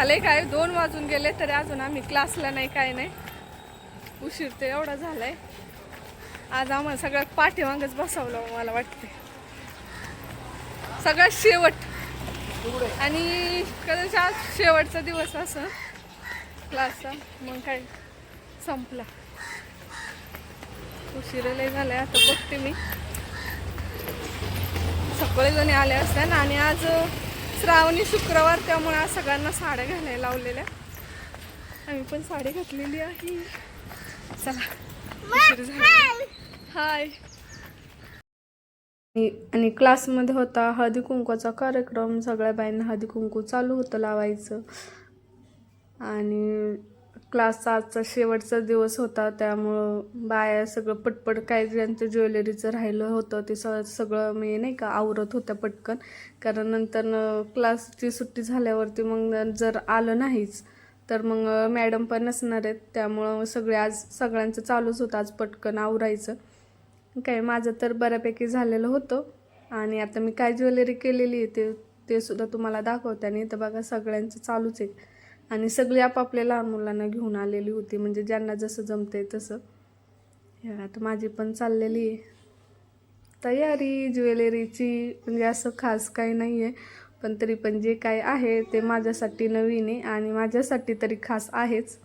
झाले काय? दोन वाजून गेले तरी अजून आम्ही क्लासला नाही काय नाही. उशीर ते एवढा झालाय. आज आम्हाला सगळ्यात पाठीमागच बसवलं हो मला वाटते सगळ्यात शेवट. आणि कदाचित आज शेवटचा दिवस असं. क्लासचा मग काय? संपला. उशिरा लय झालाय आता बघते मी. सगळेजणी आले असतात ना आणि आज श्रावणी शुक्रवार त्यामुळे आज सगळ्यांना साड्या घालायला लावलेल्या. आम्ही पण साडी घातलेली आहे. चला हाय. आणि क्लासमध्ये होता हळदी कुंकूचा कार्यक्रम. सगळ्या बाईंना हळदी कुंकू चालू होतं लावायचं. आणि क्लासचा आजचा शेवटचा दिवस होता त्यामुळं बाया सगळं पटपट काय ज्यांचं ज्वेलरीचं राहिलं होतं ते स सगळं मी नाही का आवरत होत्या पटकन. कारण नंतर क्लासची सुट्टी झाल्यावरती मग जर आलं नाहीच तर मग मॅडम पण नसणार आहेत. त्यामुळं सगळे आज सगळ्यांचं चालूच होतं आज पटकन आवरायचं. काय माझं तर बऱ्यापैकी झालेलं होतं. आणि आता मी काय ज्वेलरी केलेली आहे ते ते सुद्धा तुम्हाला दाखवते. आणि इथं बघा सगळ्यांचं चालूच आहे. आणि सगळी आपापल्या लहान मुलांना घेऊन आलेली होती. म्हणजे ज्यांना जसं जमतंय तसं. हे आता माझी पण चाललेली आहे. तयारी ज्वेलरीची म्हणजे असं खास काही नाही आहे पण तरी पण जे काय आहे ते माझ्यासाठी नवीन आहे आणि माझ्यासाठी तरी खास आहेच.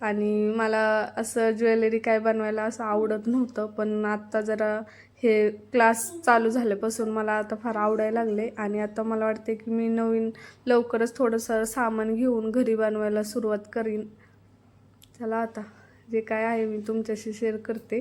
आणि मला असं ज्वेलरी काय बनवायला असं आवडत नव्हतं पण आत्ता जरा हे क्लास चालू झाल्यापासून मला आता फार आवडायला लागले. आणि आता मला वाटते की मी नवीन लवकरच थोडंसं सामान घेऊन घरी बनवायला सुरुवात करीन. चला आता जे काय आहे मी तुमच्याशी शेअर करते.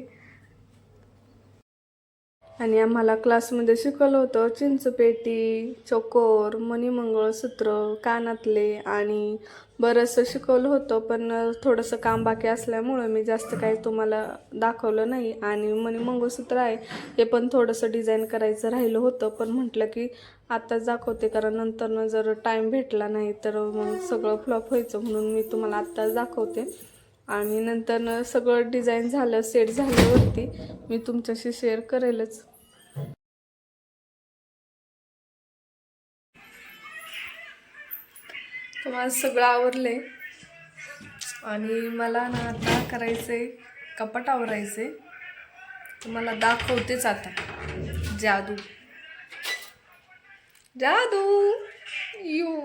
आणि आम्हाला क्लासमध्ये शिकवलं होतं चिंचपेटी चकोर मणिमंगळसूत्र कानातले आणि बरंचसं शिकवलं होतं पण थोडंसं काम बाकी असल्यामुळं मी जास्त काही तुम्हाला दाखवलं नाही. आणि मणिमंगळसूत्र आहे हे पण थोडंसं डिझाईन करायचं राहिलं होतं पण म्हटलं की आत्ताच दाखवते कारण नंतरनं जर टाईम भेटला नाही तर मग सगळं फ्लॉप व्हायचं म्हणून मी तुम्हाला आत्ताच दाखवते. आणि नंतर सगळं डिझाईन झालं सेट झाल्यावरती मी तुमच्याशी शेअर करेलच. तुम्हाला सगळं आवरले आणि मला ना आता करायचंय कपाट आवरायचे तुम्हाला दाखवतेच आता. जादू. जादू. यू.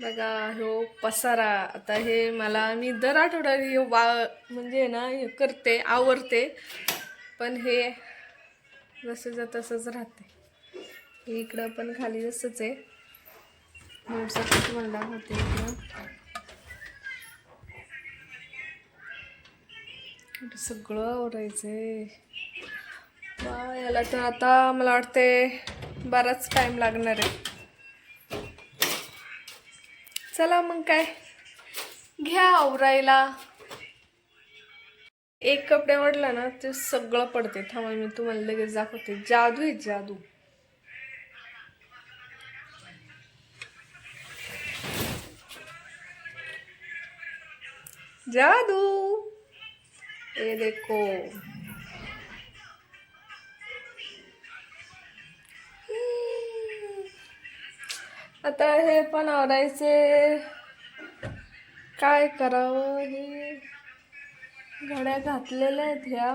बघा हो पसारा. आता हे मला मी दर आठवड्यात हे वा म्हणजे ना हे करते आवरते. पण हे जसंच्या तसंच राहते. इकडं पण खाली तसंच आहे. नोटसाठी तुम्हाला दाखवते इकडं. सगळं आवरायचंय. याला तर आता मला वाटते बराच टाईम लागणार आहे. चला मग काय. घ्या आवरायला. एक कपडे आवडला ना ते सगळं पडते थांबा मी तुम्हाला लगेच दाखवते. जादू आहे जादू. जादू. ये देखो. आता हे पण आवरायचे. काय करावं हे? घड्या घातलेल्या आहेत ह्या.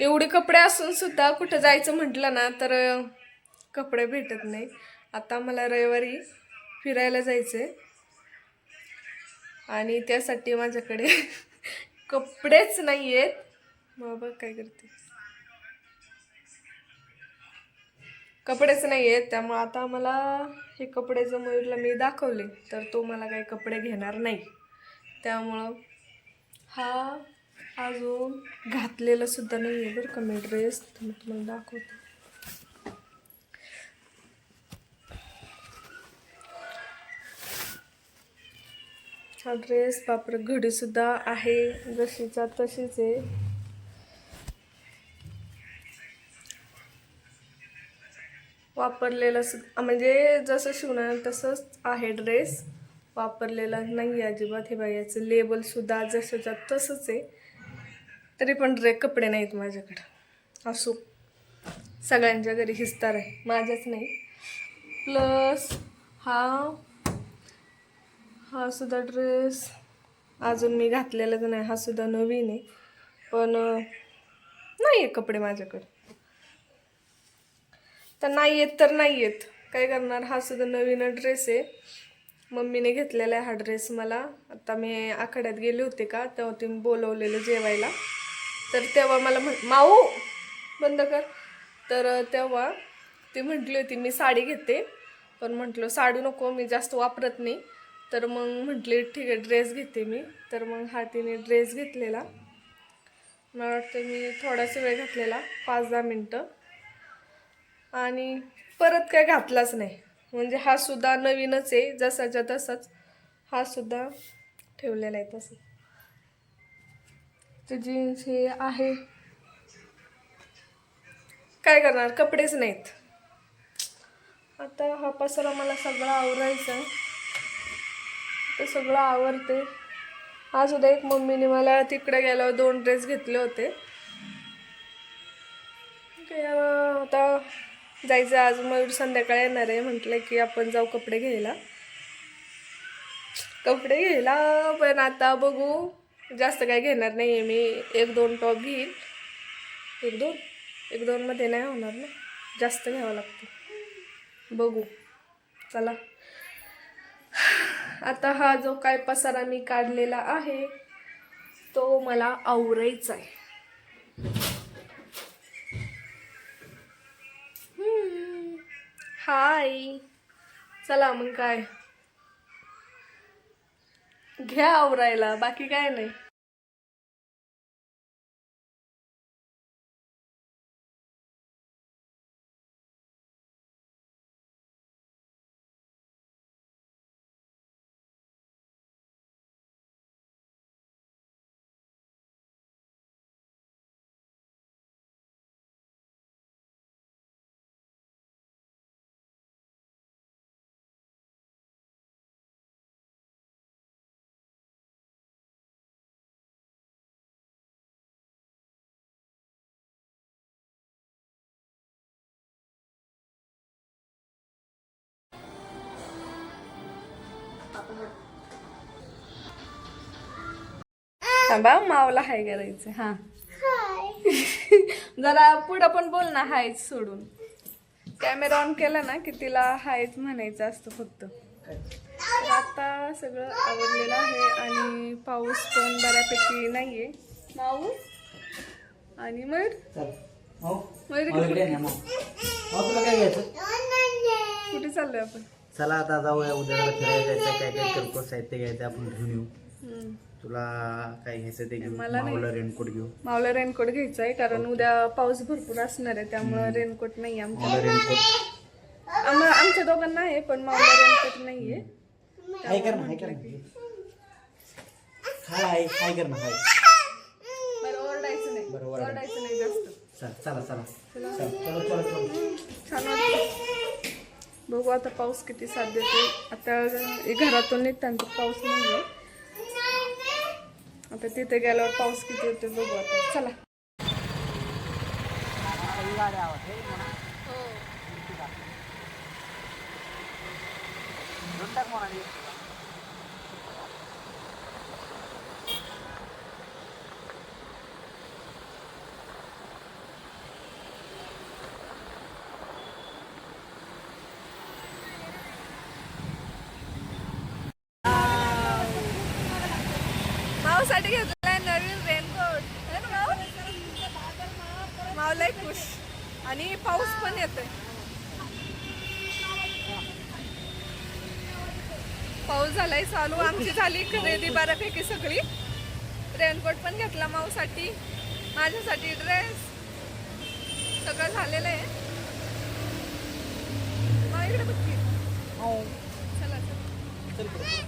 एवढे कपडे असून सुद्धा कुठं जायचं म्हटलं ना तर कपडे भेटत नाही. आता मला रविवारी फिरायला जायचंय. आणि त्यासाठी माझ्याकडे कपडेच नाही आहेत मग काय करते. कपडेच नाही आहेत त्यामुळं आता मला हे कपडे जर मयूरला मी दाखवले तर तो मला काही कपडे घेणार नाही. त्यामुळं हा अजून घातलेला सुद्धा नाही आहे बरं का मी ड्रेस तर मी तुम्हाला दाखवते. हा ड्रेस बापर घडीसुद्धा आहे जशीचा तशीच आहे. वापरलेलं सु म्हणजे जसं शिवणार तसंच आहे ड्रेस वापरलेला नाही आहे अजिबात हे बघा याचं लेबलसुद्धा जसंच्या तसंच आहे. तरी पण ड्रे कपडे नाहीत माझ्याकडं. असो. सगळ्यांच्या घरी हिस्तार आहे. माझ्याच नाही. प्लस हा हा सुद्धा ड्रेस अजून मी घातलेलाच नाही. हा सुद्धा नवीन आहे. पण नाही आहे कपडे माझ्याकडे. तर नाही येत तर नाही येत. काय करणार? हा सुद्धा नवीन ड्रेस आहे. मम्मीने घेतलेला आहे हा ड्रेस मला. आता मी आखाड्यात गेले होते का? तेव्हा तिने बोलवलेलं जेवायला. तर तेव्हा मला म्हण माऊ बंद कर. तर तेव्हा ती म्हटली होती मी साडी घेते. पण म्हटलं साडी नको मी जास्त वापरत नाही. तर मग म्हटली ठीक आहे ड्रेस घेते मी. तर मग हा तिने ड्रेस घेतलेला. मला वाटतं मी थोडासा वेळ घातलेला पाच दहा मिनटं. आणि परत काय घातलाच नाही. म्हणजे हा सुद्धा नवीनच आहे. जसाच्या तसाच हा सुद्धा ठेवलेला आहे तसं. ते जीन्स हे आहे. काय करणार? कपडेच नाहीत. आता हा पसरा मला सगळा आवरायचा ते सगळं आवरते. हा सुद्धा एक मम्मीने मला तिकडे गेल्यावर दोन ड्रेस घेतले होते. आता जायचं आज मयूर संध्याकाळी येणार आहे. म्हटलं की आपण जाऊ कपडे घ्यायला. कपडे घ्यायला पण आता बघू. जास्त काय घेणार नाही आहे मी. एक दोन टॉप घेईल. एक दोन? एक दोनमध्ये नाही होणार ना? जास्त घ्यावं लागतं. बघू. चला. आता हा जो काय पसारा मी काढलेला आहे तो मला आवरायचा आहे. हाय. चला मग काय. घ्या आवरायला बाकी काय नाही. थांबा मावला हाय करायचं हा. जरा पुढं पण बोल ना हायच सोडून. कॅमेरा ऑन केला ना की तिला हायच म्हणायचं असतं फक्त. तर आता सगळं आवडलेलं आहे आणि पाऊस पण बऱ्यापैकी नाहीये. माऊ आणि मयूर? हो. मयूर कुठे चाललोय आपण? चला आता जाऊया उद्या जरा फिरायला जायचं काय काय किरकोळ साहित्य घ्यायचं आपण घेऊन येऊ. तुला काय घ्यायचं ते घेऊ मला नाही. रेनकोट घेऊ. मावला रेनकोट घ्यायचा आहे कारण उद्या पाऊस भरपूर असणार आहे त्यामुळं रेनकोट नाही आमच्या रेनकोट. आम्हा आमच्या दोघांना आहे पण मावला रेनकोट नाहीये. हाय कर ना हाय कर ना. हाय हाय कर ना हाय. बरं ओरडायचं नाही. बरं, ओरडायचं. ओरडायचं नाही जास्त. चल चला चला. चल. चलो चलो चलो छान वाटतं बघू आता पाऊस किती साथ देतो आता घरातून निघताना पाऊस नाही आहे आता तिथे गेल्यावर पाऊस किती येतो बघू आता. चला. हो. माऊसाठी घेतलाय नवीन रेनकोट माऊ माऊला खुश. आणि पाऊस पण येतोय. पाऊस झालाय चालू. आमची झाली खरेदी बऱ्यापैकी सगळी. रेनकोट पण घेतला माऊसाठी माझ्यासाठी ड्रेस सगळं झालेलं आहे. चला चला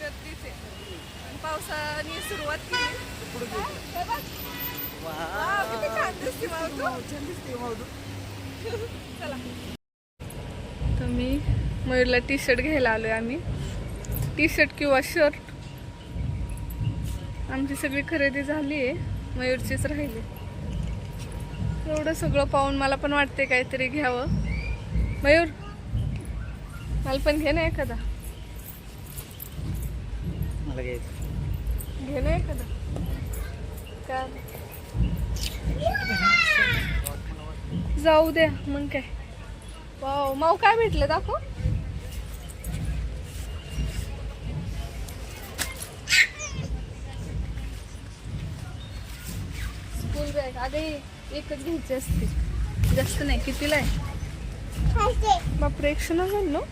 गर्दीच आहे आणि पावसाने सुरुवात केली. वाव, किती छान दिसते मावतो. चला. तर मी मयूरला टी शर्ट घ्यायला आलोय आम्ही. टी शर्ट किंवा शर्ट. आमची सगळी खरेदी झाली आहे. मयूरचीच राहिली. एवढं सगळं पाहून मला पण वाटते काहीतरी घ्यावं. मयूर मला पण घे ना एखादा. मला घ्यायचं. घे ना एखादा? का जाऊ द्या मग काय? वाव माऊ काय भेटलं दाखव. स्कूल बॅग अगे एकच घ्यायची असते. जास्त नाही कितीला आहे? बापरे एकशे नव्याण्णव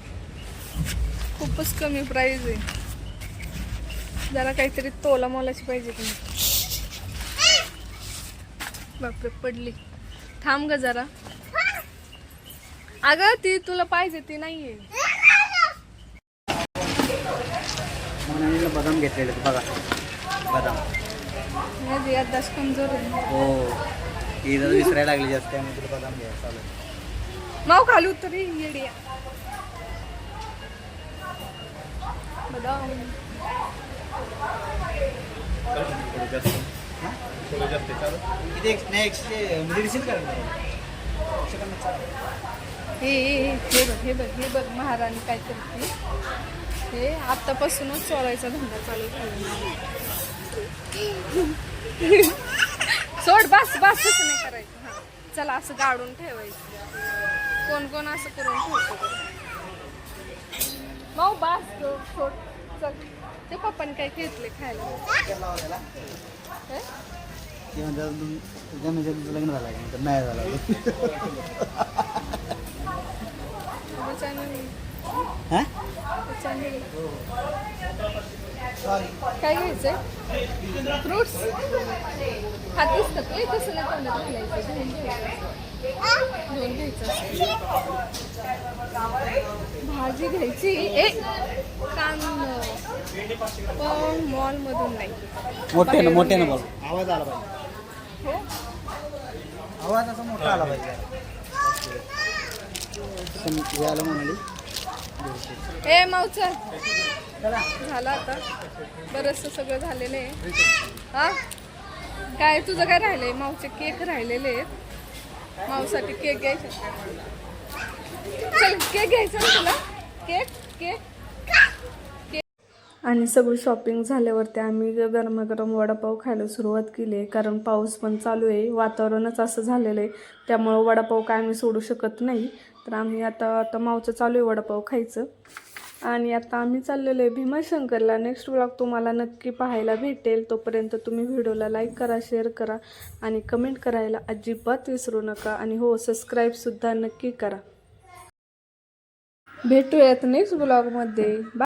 खूपच कमी प्राईज आहे. जरा काहीतरी तोला मोलाची पाहिजे तुम्ही बापरे पडली. थांब ग जरा. अगं ती तुला पाहिजे ती नाहीये. बदाम घेतलेले बघा. बदाम. याददाश्त कमजोर आहे. हो. ती जर विसरायला लागली जास्त त्यामुळे तुला बदाम. माव खाली उतर रे, येड्या. बदाम. किती नाही एकशे म्हणजे एकशे पन्नास हे हे हे बघ हे बघ हे बघ महाराणी काय करते हे आतापासूनच चोरायचा धंदा चालू झाला सोड बस बस नाही करायचं. हां चला असं गाडून ठेवायचं. कोण कोण असं करून ठेवतो माऊ बस सोड चल. ते पप्पाने काय घेतले खायला? ती म्हणते अजून तुझ्या म्हणजे तुझं लग्न झालं का नाही झालं हा? काय घ्यायचंय? फ्रुट्स हात दिसतात ए तसं नाही तोंडात घालायचं. घेऊन घ्यायचं. घेऊन घ्यायचं. भाजी घ्यायची. ए कान पण मॉल मधून नाही. मोठ्यानं मोठ्यानं बाहेरून बोल आवाज आला पाहिजे. हो? आवाज असा मोठा आला पाहिजे. आलं म्हणाली. मावचं. झालं आता. बरंचसं सगळं झालेलं आहे. हा? काय तुझं काय राहिलंय? मावचे केक राहिलेले आहेत. माऊसाठी केक घ्यायचे. चल केक घ्यायचा ना तुला? Cake cake. आणि सगळी शॉपिंग झाल्यावरती आम्ही गरमागरम वडापाव खायला सुरुवात केली. आहे कारण पाऊस पण चालू आहे. वातावरणच असं झालेलं आहे. त्यामुळं वडापाव काय आम्ही सोडू शकत नाही. तर आम्ही आता आता मावचं चालू आहे वडापाव खायचं. आणि आता आम्ही चाललेलो आहे भीमाशंकरला. नेक्स्ट ब्लॉग तुम्हाला नक्की पाहायला भेटेल. तोपर्यंत तुम्ही व्हिडिओला लाईक करा शेअर करा आणि कमेंट करायला अजिबात विसरू नका. आणि हो सबस्क्राईबसुद्धा नक्की करा. भेटूयात नेक्स्ट ब्लॉगमध्ये बाय